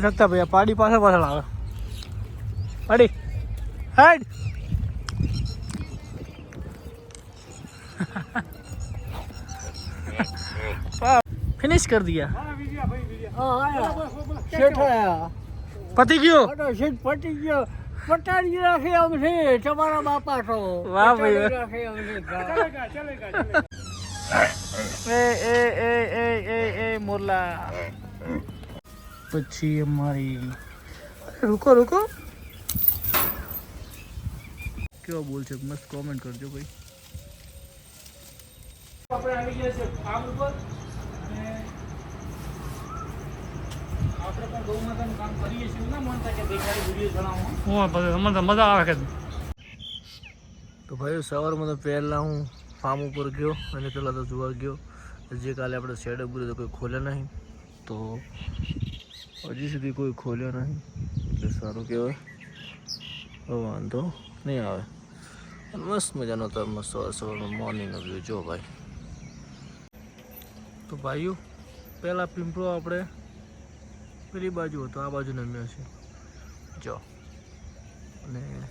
શકતા ભાઈ આ પાડી પાછળ પાછળ આવે પાડી હેડ ફિનિશ कर दिया શેઠ આયા પતી ગયો અડો શેઠ પટી ગયો પટાડી રાખે આમ છે તમારા બાપા તો વાહ ભાઈ, પટાડી વાહ. રાખે આમ છે એ એ એ એ એ એ મોરલા પછી અમારી રૂકો રૂકો. કેવો બોલ છે? મસ્ત કોમેન્ટ કરજો ભાઈ. આપણે આવી ગયા છે ફાર્મ ઉપર અને આપણે પણ ગૌ કામ કરીએ છીએ. ના મન થાય કે દેખાડી વીડિયો જણાવો મને તો મજા આવે કે તો ભાઈ સવારમાં તો પહેલાં હું ફાર્મ ઉપર ગયો અને પહેલાં તો જોવા ગયો. જે કાલે આપણે શેડ ઉપર તો કોઈ ખોલે નહીં. તો હજી સુધી કોઈ ખોલ્યો નહીં. એટલે સારું કહેવાય. વાંધો નહીં આવે. મસ્ત મજાનો તો મસ્ત સવાર સવારનો મોર્નિંગનો વ્યૂ જો ભાઈ. તો ભાઈઓ, પહેલાં પીંપળો આપણે પેલી બાજુ હતો, આ બાજુ નમ્યો છે. જો. અને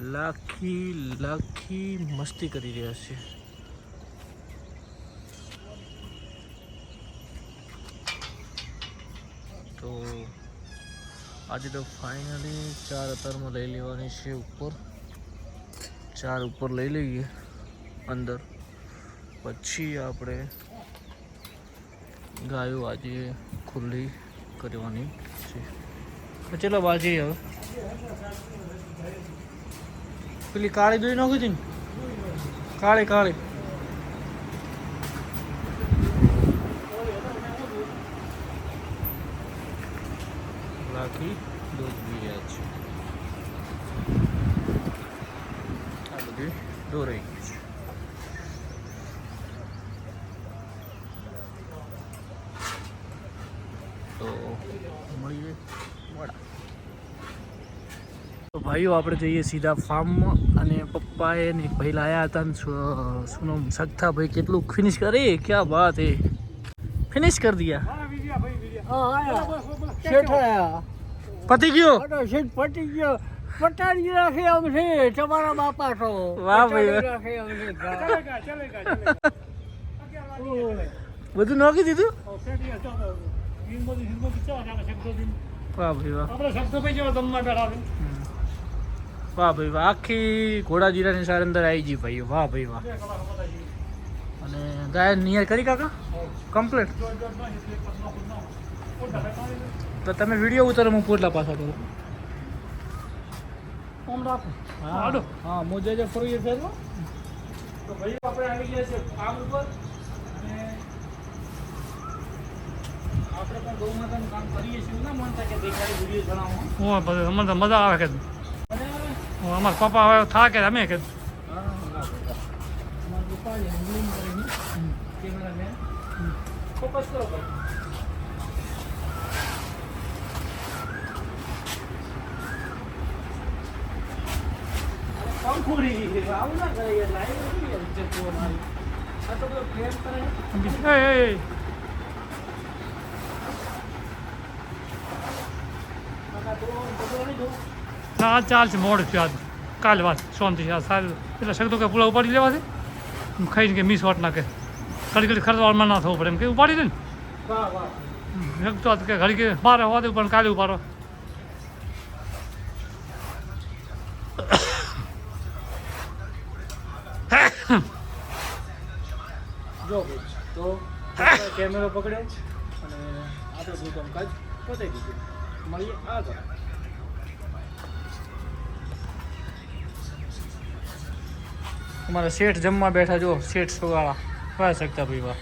લાખી લાખી મસ્તી કરી રહ્યા છે. તો આજે તો ફાઇનલી ચાર અતારમાં લઈ લેવાની છે ઉપર. ચાર ઉપર લઈ લઈએ અંદર. પછી આપણે ગાયો આજે ખુલ્લી કરવાની છે. ચલો બાજી હવે. પેલી કાળી દોઈ નાખી હતી ને? કાળી કાળી. રાખી દૂધ રહ્યા છે. આ બધું દોરાઈ ગયું છે. તો મળીએ વડા. તો ભાઈઓ આપણે જઈએ સીધા ફાર્મમાં અને પપ્પાએ ને ભાઈ લાયા હતા ને શું નામ? સગથા ભાઈ કેટલું ફિનિશ કરે? ક્યાં વાત એ ફિનિશ કરી દયા? હા શેઠ આયા. પતી ગયો? અડો પતી ગયો. પટાડી રાખે આમ છે. તમારા બાપા વાહ ભાઈ, રાખે આમ છે. બધું નાખી દીધું? વાહ ભાઈ વાહ. વાહ ભાઈ વાહ. આખી ઘોડા જીરાની સાર અંદર આવી ગઈ ભાઈ વાહ ભાઈ વાહ. અને ગાયન નિયર કરી કાકા? કમ્પ્લીટ. તો તમે વીડિયો ઉતારો હું પોટલા પાછા કરું. આમ રાખો. હા. હા મોજે જે ફરી છે તો. ભાઈ આપણે આવી ગયા છે ફાર્મ ઉપર. અને આપણે પણ ગૌ માતાનું કામ કરીએ છીએ. ના મન થાય કે દેખાડી વીડિયો જણાવો ઓ ભાઈ મને તો મજા આવે કે. અમારા પપ્પા હવે થાકે અમે કે. પપ્પા ફોકસ કરો ભાઈ પંખુડી આવું ના કરે યાર લાઈવ નથી યાર ઇજ્જત જોવા મારી આ તો બધો પ્રેમ કરે એ એ, એ કાકા તો બધો નહીં જો ના આજ ચાલશે મોડ થયું કાલે વાત શાંતિ છે સારું. એટલે શકતો કે પૂરા ઉપાડી લેવા છે. ખાઈને કે મિસ વાટ નાખે ઘડી ઘડી ખર્ચવાળમાં ના થવું પડે એમ કે ઉપાડી દે ને. વાહ વાહ. તો કે ઘડી કે મારે હોવા દે પણ કાલે ઉપાડો. જો તો કેમેરો પકડ્યો અને આપણે શું કામકાજ પતાવી દીધું મળીએ આગળ. અમારા શેઠ જમવા બેઠા જો શેઠ સુવાળા. વાહ શકતા ભાઈ વાહ.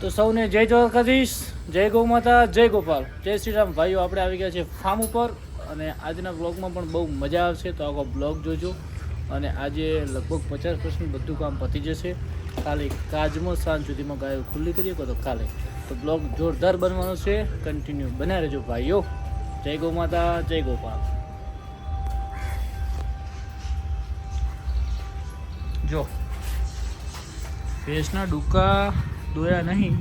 તો સૌને જય દ્વારકાધીશ જય ગૌ માતા જય ગોપાલ. જય શ્રી રામ. ભાઈઓ આપણે આવી ગયા છે ફાર્મ ઉપર અને આજના બ્લોગમાં પણ બહુ મજા આવશે તો આખો બ્લોગ જોજો. અને આજે લગભગ પચાસ પર્સન્ટ બધું કામ પતી જશે. કાલે કાજમાં સાંજ સુધીમાં ગાયો ખુલ્લી કરીએ તો કાલે તો બ્લોગ જોરદાર બનવાનો છે. કન્ટિન્યુ બન્યા રહેજો ભાઈઓ. જય ગૌ માતા, જય ગોપાલ જો. ભેંસના ડૂકા દોયા નહીં.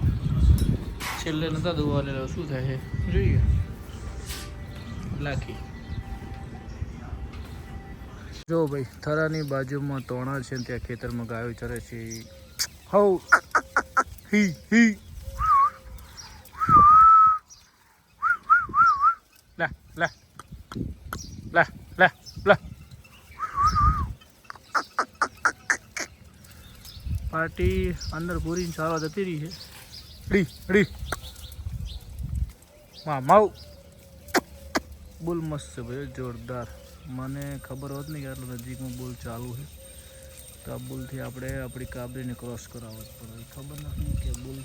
છેલ્લે નતા દોવા લેલો શું થાય છે? જોઈએ. લાખી. જો ભાઈ, થરાની બાજુમાં તોણા છે ત્યાં ખેતરમાં ગાયો ચરે છે. હઉ. હી હી. લા લા. લા, લે પાર્ટી અંદર પૂરી ચાલવા જતી રહી છે. રી રી. માં માઉ બુલ મસ્ત છે ભાઈ, જોરદાર. મને ખબર હોત નહીં કે આટલું નજીકમાં બુલ ચાલુ છે. તો આ બુલથી આપણે આપણી કાબરીને ક્રોસ કરાવત પડે. ખબર નથી કે બુલ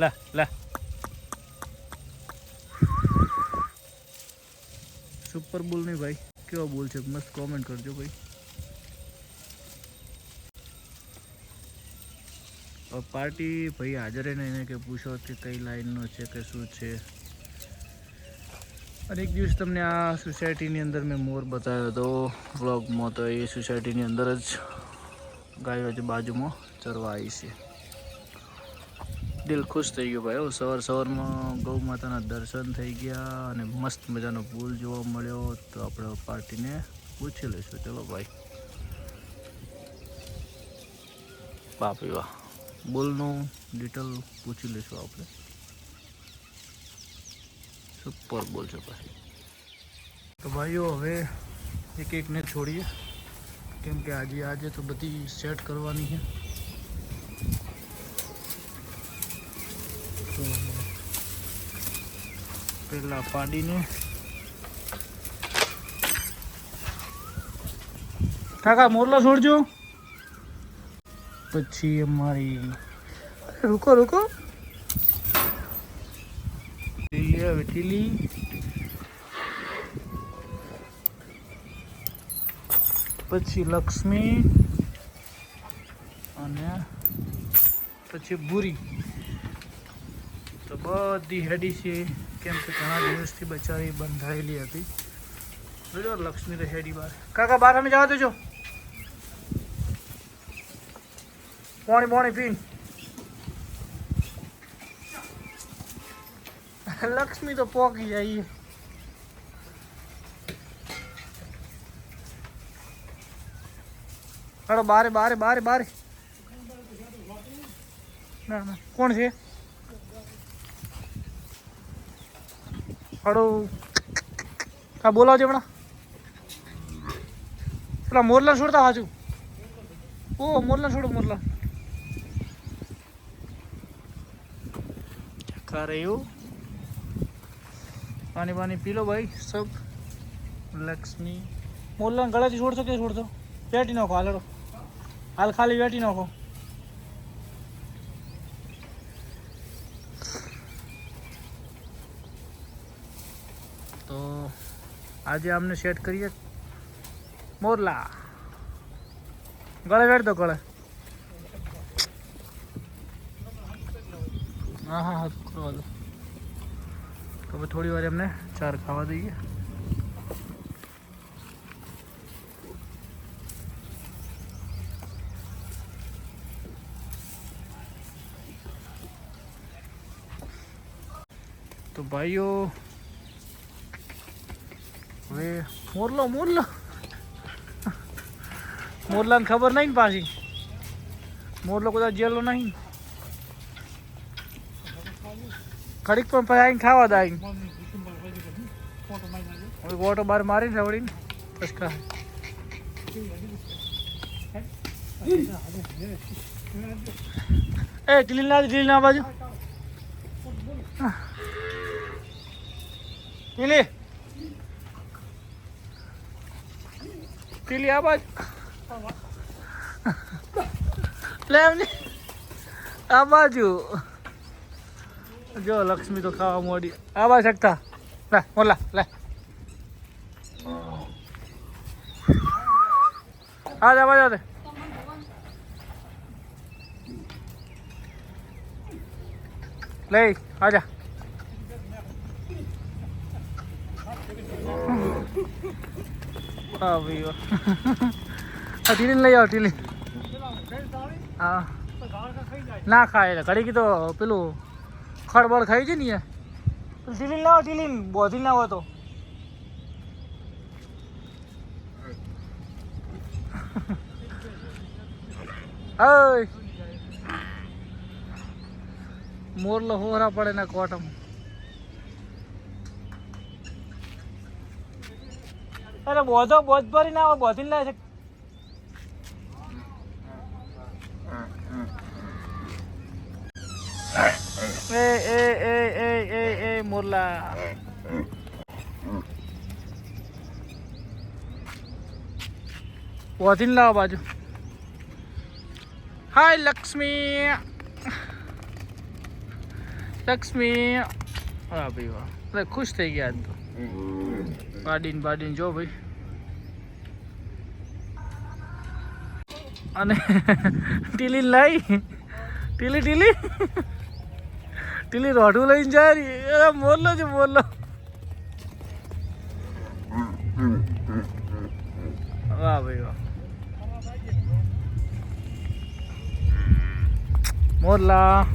લે લે. સુપર બુલ નહીં ભાઈ. કેવો બુલ છે? મસ્ત કોમેન્ટ કરજો ભાઈ. પાર્ટી ભાઈ હાજરે નહીં કે પૂછો કે કઈ લાઈનનો છે કે શું છે? અને એક દિવસ તમને આ સોસાયટીની અંદર મેં મોર બતાવ્યો હતો. વ્લોગમાં તો એ સોસાયટીની અંદર જ ગાયો છે બાજુમાં ચરવા આવી છે. દિલ ખુશ થઈ ગયું ભાઈ. સવાર સવારમાં ગૌ માતાના દર્શન થઈ ગયા અને મસ્ત મજાનો પુલ જોવા મળ્યો તો આપણે પાર્ટીને પૂછી લઈશું. ચલો ભાઈ. બાપી વાહ. બુલનું ડિટેલ પૂછી લઈશું આપણે. સુપર બોલ છે ભાઈ તો ભાઈઓ હવે એક એકને છોડીએ કેમ કે આજે આજે તો બધી સેટ કરવાની છે તો પેલા પાડીને કાકા મોરલા છોડજો પછી અમારી રૂકો રૂકો ટીલી હવે ટીલી પછી લક્ષ્મી અને પછી ભૂરી તો બધી હેડી છે કેમ કે ઘણા દિવસથી બચારી બંધાયેલી હતી જોજો લક્ષ્મી તો હેડી બહાર કાકા બહાર અમે જવા દેજો પાણી પાણી પીન લક્ષ્મી તો પોકી જાય હાલો બારે બારે બારે બારે ના ના કોણ છે હાડો હા બોલાવજો હમણાં પેલા મોરલા છોડતા હાજુ ઓ મોરલા છોડો મોરલા ખા રહ્યું પાણી પાણી પી લો ભાઈ સબ. લક્ષ્મી. મોરલાને ગળાથી છોડશો કે છોડશો? વેટી નાખો હાલડો. હાલ ખાલી વેટી નાખો. તો આજે અમને સેટ કરીએ. મોરલા. ગળે વેટ દો ગળે. હા હા હા કરવા દો. તો હવે થોડી વાર એમને ચાર ખાવા દઈએ તો ભાઈઓ હવે મોરલો મોરલો મોરલાને ખબર નહીં ને પાછી મોરલો કદાચ જેલો નહીં કડીક પણ પછી આવીને ખાવા દે આવીને ગોટો બાર મારીને સવડીને ખા. એ ટીલી ના ટીલી ના બાજુ. ટીલી ટીલી આ બાજુ. લે એમની. આ બાજુ. જો લક્ષ્મી તો ખાવા મોડી આ બાજુ શકતા લે મોલા લે આ જા બાજુ દે લે આજા હા ભાઈ વાહ. આ ટીલીને લઈ આવો ટીલી હા ના ખાય એટલે ઘડી તો પેલું ખડબડ ખાઈ છે ને ટીલીન લાવો ટીલીન બોધી હોય તો. મોરલો હોરા પડે ને કોટમાં. અરે બોધો બોધ ભરી ના આવો બોધી લાવે છે એ એ એ એ એ એ, મોરલા. વધીને લાવો બાજુ. હાય, લક્ષ્મી. લક્ષ્મી. હા, ભાઈ, વાહ. ખુશ થઈ ગયા તો. બાડીને બાડીને જો ભાઈ. અને ટીલી લઈ. ટીલી ટીલી. ટીલી રોઢું લઈને જાય અરે મોરલો છે, મોરલો. વાહ ભાઈ, વાહ. મોરલા.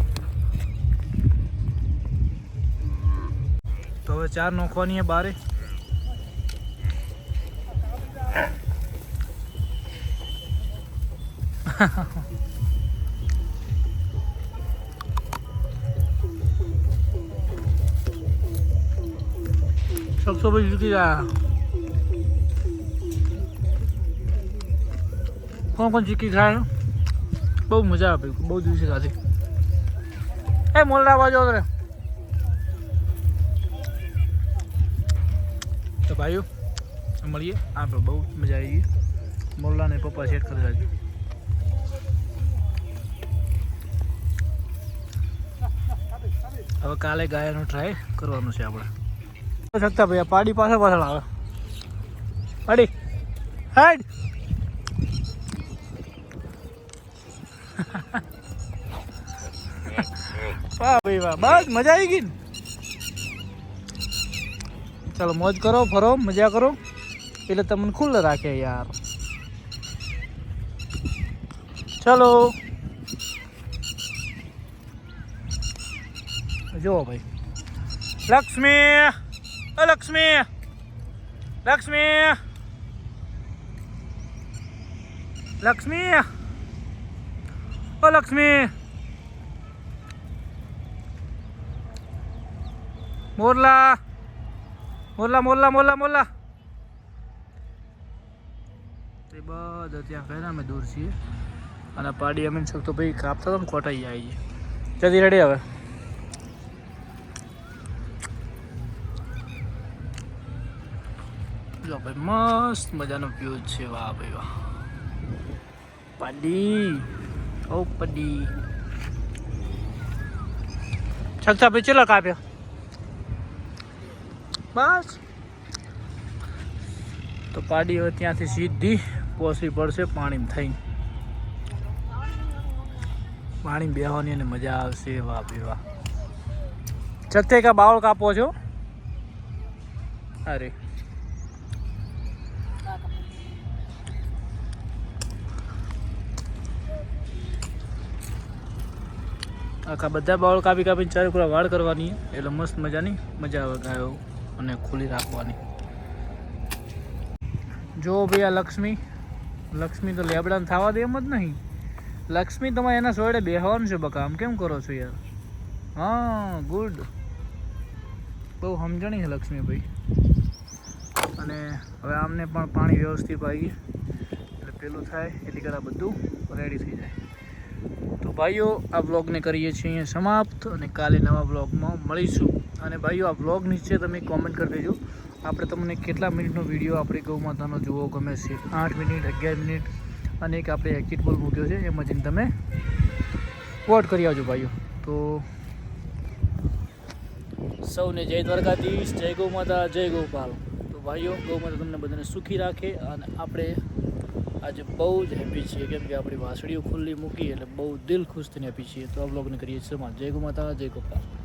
તો હવે ચાર નોખવાની હે બારે. સબસો ભાઈ ચૂકી ગયા કોણ કોણ ચીકી ખાય બહુ મજા આપી બહુ દિવસે ખાધી એ મોલડા બાજુ રે તો ભાઈઓ મળીએ આપણે બહુ મજા આવી ગઈ મોલ્લા ને પપ્પા સેટ કરી રાખજો હવે કાલે ગાયનો ટ્રાય કરવાનું છે આપણે શકતા ભાઈ પાડી પાછળ પાછળ આવે. પાડી. હેડ. વાહ ભાઈ વાહ, બસ, મજા આવી ગઈ ચાલો, મોજ કરો, ફરો, મજા કરો. એટલે તમને ખુલ્લ રાખે યાર. ચલો. જો ભાઈ. લક્ષ્મી. લક્ષ્મી લક્ષ્મી. લક્ષ્મી. ઓ લક્ષ્મી. મોરલા મોરલા મોરલા મોરલા મોરલા. તે બધા ત્યાં ગયા અમે દૂર છીએ. અને પાડી અમે શકતો ભાઈ કાપતા તો ને કોટાઈ જાય છે જલ્દી રેડી હવે. જો ભાઈ, મસ્ત મજાનો વ્યૂ છે. વાહ ભાઈ, વાહ. પાડી. ઓ, પાડી. છતાં ભાઈ, ચેલા કાપ્યા? બસ. તો પાડી હવે ત્યાંથી સીધી પોસવી પડશે પાણીમાં થઈને. પાણી બેહવાની અને મજા આવશે. વાહ ભાઈ, વાહ. છતે કા બાવળ કાપો છો? અરે. આખા બધા બાવળ કાપી કાપીને ચારે પૂરા વાળ કરવાની. એટલે મસ્ત મજાની મજા આવે ગાયો અને ખુલ્લી રાખવાની. જો ભાઈ આ લક્ષ્મી લક્ષ્મી તો લેબડાને થવા દે એમ જ નહીં. લક્ષ્મી તમારે એના સોડે બેહવાનું છે બકા, આમ કેમ કરો છો યાર? હા, ગુડ. બહુ સમજણી છે લક્ષ્મી ભાઈ. અને હવે આમને પણ પાણી વ્યવસ્થિત આવી એટલે પેલું થાય એટલે કરા બધું રેડી થઈ જાય. ભાઈઓ, આ વ્લોગને કરીએ છીએ અહીંયા સમાપ્ત અને કાલે નવા વ્લોગમાં મળીશું. અને ભાઈઓ, આ વ્લોગ નીચે તમે કોમેન્ટ કરી દેજો. આપણે તમને કેટલા મિનિટનો વીડિયો આપણી ગૌ માતાનો જોવો ગમે છે. આઠ મિનિટ, અગિયાર મિનિટ અને એક આપણે એક્ઝિટ પોલ મૂક્યો છે. એમાં જઈને તમે વોટ કરી આવજો ભાઈઓ. તો સૌને જય દ્વારકાધીશ, જય ગૌ માતા, જય ગોપાલ. તો ભાઈઓ, ગૌ માતા તમને બધાને સુખી રાખે અને આપણે આજે બહુ જ હેપી છીએ. કેમ કે આપણી વાસળીઓ ખુલ્લી મૂકી એટલે બહુ દિલ ખુશ થઈને હેપી છીએ. તો આ બ્લોગને કરીએ સમાન. જય ગુમાતા, જય ગોપાલ.